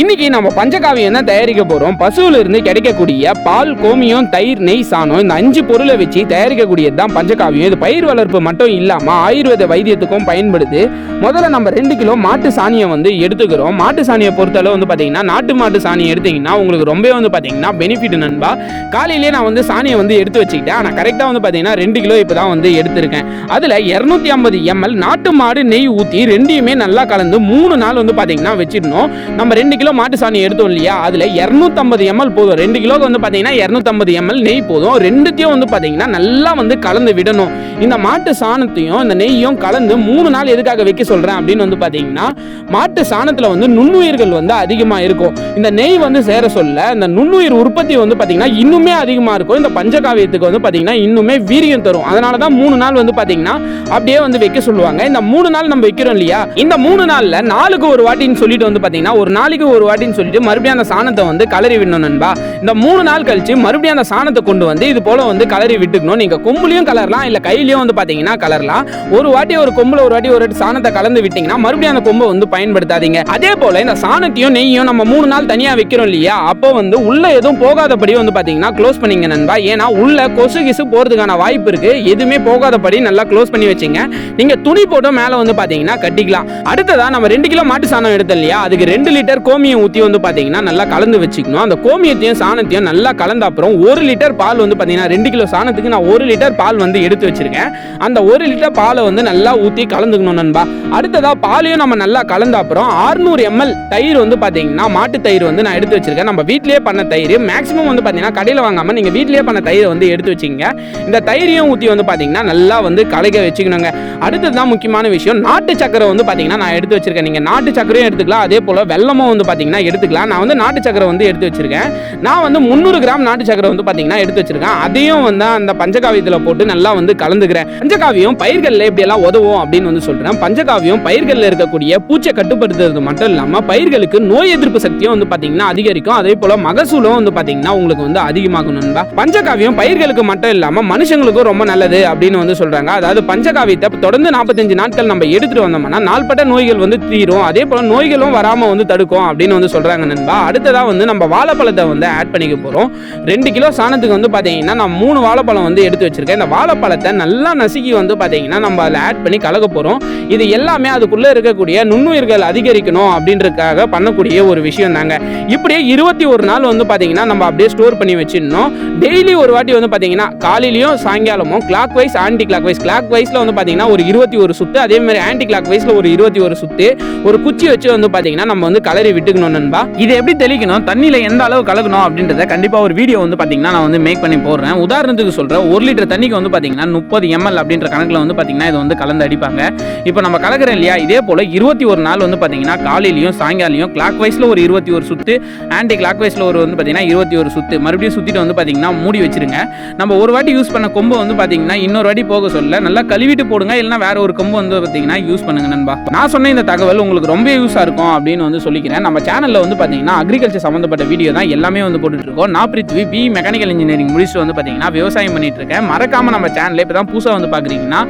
இன்னைக்கு நம்ம பஞ்சகாவியம் தான் தயாரிக்க போறோம். பசுவில இருந்து கிடைக்கக்கூடிய பால் கோமியம் தயிர் நெய் சாணம் இந்த அஞ்சு பொருளை வச்சு தயாரிக்கக்கூடியது தான் பஞ்சகாவியம். இது பயிர் வளர்ப்பு மட்டும் இல்லாம ஆயுர்வேத வைத்தியத்துக்கும் பயன்படுது. முதல்ல நம்ம ரெண்டு கிலோ மாட்டு சாணியை வந்து எடுத்துக்கிறோம். மாட்டு சாணியை பொறுத்தளவு வந்து பாத்தீங்கன்னா நாட்டு மாட்டு சாணி எடுத்தீங்கன்னா உங்களுக்கு ரொம்ப வந்து பாத்தீங்கன்னா பெனிஃபிட் நண்பா. காலையிலேயே நான் வந்து சாணியை வந்து எடுத்து வச்சுக்கிட்டேன். ஆனால் கரெக்டாக வந்து பாத்தீங்கன்னா ரெண்டு கிலோ இப்போ தான் வந்து எடுத்திருக்கேன். அதில் இரநூத்தி ஐம்பது எம்எல் நாட்டு மாடு நெய் ஊற்றி ரெண்டையுமே நல்லா கலந்து மூணு நாள் வந்து பாத்தீங்கன்னா வச்சிடணும். நம்ம ரெண்டு கிலோ மாட்டு சாணி எடுத்தோம் இல்லையா? அதில் இரநூத்தம்பது எம்எல் போதும். ரெண்டு கிலோக்கு வந்து பார்த்தீங்கன்னா இரநூத்தம்பது எம்எல் நெய் போதும். ரெண்டுத்தையும் வந்து பார்த்தீங்கன்னா நல்லா வந்து கலந்து விடணும். இந்த மாட்டு சாணத்தையும் இந்த நெய்யும் கலந்து மூணு நாள் எதுக்காக வைக்க சொல்கிறேன் அப்படின்னு வந்து பார்த்தீங்கன்னா மாட்டு சாணத்தில் வந்து நுண்ணுயிர்கள் வந்து அதிகமாக இருக்கும். இந்த நெய் வந்து சேர சொல்ல இந்த நுண்ணுயிர் உற்பத்தி வந்து பார்த்தீங்கன்னா இன்னுமே அதிகமாக இருக்கும். இந்த பஞ்சகாவியத்துக்கு வந்து பார்த்தீங்கன்னா இன்னுமே வீரியம் தரும். அதனால தான் மூணு நாள் வந்து பார்த்தீங்கன்னா அப்படியே வந்து வைக்க சொல்லுவாங்க. இந்த மூணு நாள் நம்ம வைக்கிறோம் இல்லையா? இந்த மூணு நாளில் நாளுக்கு ஒரு வாட்டின்னு சொல்லிட்டு வந்து பார்த்தீங்கன்னா ஒரு நாளைக்கு ஒரு வாட்டின்னு சொல்லிட்டு மறுபடியும் அந்த சாணத்தை வந்து கலரி விடணும் நண்பா. இந்த மூணு நாள் கழிச்சு மறுபடியும் அந்த சாணத்தை கொண்டு வந்து இது போல வந்து கலரி விட்டுக்கணும். நீங்க கொம்புலையும் கலரலாம் இல்ல கையிலயும் வந்து பாத்தீங்கன்னா கலரலாம். ஒரு வாட்டி ஒரு கொம்புல ஒரு வாட்டி ஒரு வாட்டி சாணத்தை கலந்து விட்டீங்கன்னா மறுபடியும் அந்த கொம்பை வந்து பயன்படுத்தாதீங்க. அதே போல இந்த சாணத்தையும் நெய்யும் நம்ம மூணு நாள் தனியா வைக்கிறோம் இல்லையா? அப்போ வந்து உள்ள எதுவும் போகாதபடி வந்து பாத்தீங்கன்னா க்ளோஸ் பண்ணிங்க நண்பா. ஏன்னா உள்ள கொசு கிசு போறதுக்கான வாய்ப்பு இருக்கு. எதுவுமே போகாதபடி நல்லா க்ளோஸ் பண்ணி வச்சுங்க. நீங்க துணி போட்டோ மேல வந்து பாத்தீங்கன்னா கட்டிக்கலாம். அடுத்ததா நம்ம ரெண்டு கிலோ மாட்டு சாணம் எடுத்தோம் இல்லையா? அதுக்கு ரெண்டு லிட்டர் கோ கோமியம் ஊற்றி வந்து பார்த்தீங்கன்னா நல்லா கலந்து வச்சுக்கணும். அந்த கோமியத்தையும் சாணத்தையும் நல்லா கலந்த அப்புறம் ஒரு லிட்டர் பால் வந்து பார்த்தீங்கன்னா ரெண்டு கிலோ சாணத்துக்கு நான் ஒரு லிட்டர் பால் வந்து எடுத்து வச்சுருக்கேன். அந்த ஒரு லிட்டர் பாலை வந்து நல்லா ஊற்றி கலந்துக்கணும் நண்பா. அடுத்ததாக பாலையும் நம்ம நல்லா கலந்த அப்புறம் 600 எம்எல் தயிர் வந்து பார்த்தீங்கன்னா மாட்டு தயிர் வந்து நான் எடுத்து வச்சுருக்கேன். நம்ம வீட்டிலேயே பண்ண தயிர். மேக்ஸிமம் வந்து பார்த்தீங்கன்னா கடையில் வாங்காமல் நீங்கள் வீட்டிலேயே பண்ண தயிரை வந்து எடுத்து வச்சிங்க இந்த தயிரையும் ஊற்றி வந்து பார்த்தீங்கன்னா நல்லா வந்து கலக்க வச்சுக்கணுங்க. அடுத்தது தான் முக்கியமான விஷயம் நாட்டு சக்கரை வந்து பார்த்தீங்கன்னா நான் எடுத்து வச்சுருக்கேன். நீங்கள் நாட்டு சக்கரையும் எடுத்துக்கலாம். அதே போல் வெல்லமும் வந்து பார்த்தீங்கன்னா எடுத்துக்கலாம். நான் வந்து நாட்டு சக்கரை வந்து எடுத்து வச்சிருக்கேன். நான் வந்து முந்நூறு கிராம் நாட்டு சக்கரை வந்து பார்த்தீங்கன்னா எடுத்து வச்சிருக்கேன். அதையும் வந்து அந்த பஞ்சகாவியத்தில் போட்டு நல்லா வந்து கலந்துக்கிறேன். பஞ்சகாவியம் பயிர்களில் எப்படியெல்லாம் உதவும் அப்படின்னு வந்து சொல்கிறேன் பஞ்சகாவியம் பயிர்களில் இருக்கக்கூடிய பூச்சை கட்டுப்படுத்துறது மட்டும் இல்லாமல் பயிர்களுக்கு நோய் எதிர்ப்பு சக்தியும் வந்து பார்த்தீங்கன்னா அதிகரிக்கும். அதே போல் மகசூலும் வந்து பார்த்தீங்கன்னா உங்களுக்கு வந்து அதிகமாகும் நண்பா. பஞ்சகாவியம் பயிர்களுக்கு மட்டும் இல்லாமல் மனுஷங்களுக்கும் ரொம்ப நல்லது அப்படின்னு வந்து சொல்றாங்க. அதாவது பஞ்சகாவியத்தை தொடர்ந்து நாற்பத்தஞ்சு நாட்கள் நம்ம எடுத்துகிட்டு வந்தோம்னா நாள்பட்ட நோய்கள் வந்து தீரும். அதே போல் நோய்களும் வராமல் வந்து தடுக்கும் அப்படின்னு வந்து சொல்கிறாங்க நண்பா. அடுத்ததாக வந்து நம்ம வாழைப்பழத்தை வந்து ஆட் பண்ணிக்க போகிறோம் ரெண்டு கிலோ சாணத்துக்கு வந்து பார்த்தீங்கன்னா நான் மூணு வாழைப்பழம் வந்து எடுத்து வச்சுருக்கேன். இந்த வாழைப்பழத்தை நல்லா நசுக்கி வந்து பார்த்தீங்கன்னா நம்ம அதில் ஆட் பண்ணி கலக்க போகிறோம் இது எல்லாமே அதுக்குள்ளே இருக்கக்கூடிய நுண்ணுயிர்கள் அதிகரிக்கணும் அப்படின்றதுக்காக பண்ணக்கூடிய ஒரு விஷயம் தாங்க. இப்படியே இருபத்தி ஒரு நாள் வந்து பார்த்தீங்கன்னா நம்ம அப்படியே ஸ்டோர் பண்ணி வச்சிடணும். டெய்லி ஒரு வாட்டி வந்து பார்த்தீங்கன்னா காலையிலையும் சாயங்காலமும் clockwise anticlockwise கிளாக் வைஸில் வந்து பார்த்தீங்கன்னா ஒரு இருபத்தி ஒரு சுத்து அதே மாதிரி ஆன்டி கிளாக் வைஸில் ஒரு இருபத்தி ஒரு சுத்து. ஒரு குச்சி வச்சு வந்து பார்த்தீங்கன்னா நம்ம வந்து கலரி விட்டுக்கணும் நண்பா. இது எப்படி தெளிக்கணும்? தண்ணியில எந்த அளவு கலக்கணும் அப்படின்றத கண்டிப்பா ஒரு வீடியோ வந்து பாத்தீங்கன்னா நான் வந்து மேக் பண்ணி போடுறேன். உதாரணத்துக்கு சொல்றேன் ஒரு லிட்டர் தண்ணிக்கு வந்து பாத்தீங்கன்னா முப்பது எம்எல் அப்படின்ற கணக்குல வந்து பாத்தீங்கன்னா இது வந்து கலந்து அடிப்பாங்க. இப்போ நம்ம கலக்கிறோம் இல்லையா? இதே போல இருபத்தி ஒரு நாள் வந்து பாத்தீங்கன்னா காலையிலையும் சாயங்காலையும் கிளாக் வைஸ்ல ஒரு இருபத்தி ஒரு சுத்து ஆன்டி கிளாக் வைஸ்ல ஒரு வந்து பாத்தீங்கன்னா இருபத்தி ஒரு சுத்து. மறுபடியும் சுத்திட்டு வந்து பாத்தீங்கன்னா மூடி வச்சிருங்க. நம்ம ஒரு வாட்டி யூஸ் பண்ண கொம்பு வந்து பாத்தீங்கன்னா இன்னொரு வாட்டி போக சொல்ல நல்லா கழுவிட்டு போடுங்க. இல்லைன்னா வேற ஒரு கொம்பு வந்து பாத்தீங்கன்னா யூஸ் பண்ணுங்க நண்பா. நான் சொன்ன இந்த தகவல் உங்களுக்கு ரொம்ப யூஸா இருக்கும் அப்படின்னு வந்து சொல்லிக்கிறேன். நம்ம நம்ம சேனலில் வந்து பார்த்தீங்கன்னா அக்ரிகல்ச்சர் சம்மந்தப்பட்ட வீடியோ தான் எல்லாமே வந்து போட்டுட்டு இருக்கோம் நான் பிரித்வி பி மெக்கானிக்கல் இன்ஜினியரிங் முடிச்சுட்டு வந்து பார்த்தீங்கன்னா விவசாயம் பண்ணிட்டு இருக்கேன் மறக்காமல் நம்ம சேனலில் இப்போ தான் புதுசாக வந்து பார்க்குறீங்கன்னா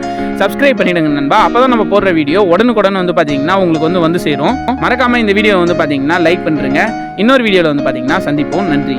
சப்ஸ்கிரைப் பண்ணிடுங்க நண்பா. அப்போ தான் நம்ம போடுற வீடியோ உடனுக்குடன் வந்து பார்த்தீங்கன்னா உங்களுக்கு வந்து வந்து சேரும். மறக்காமல் இந்த வீடியோ வந்து பார்த்தீங்கன்னா லைக் பண்ணுறேங்க இன்னொரு வீடியோவில் வந்து பார்த்தீங்கன்னா சந்திப்போம். நன்றி.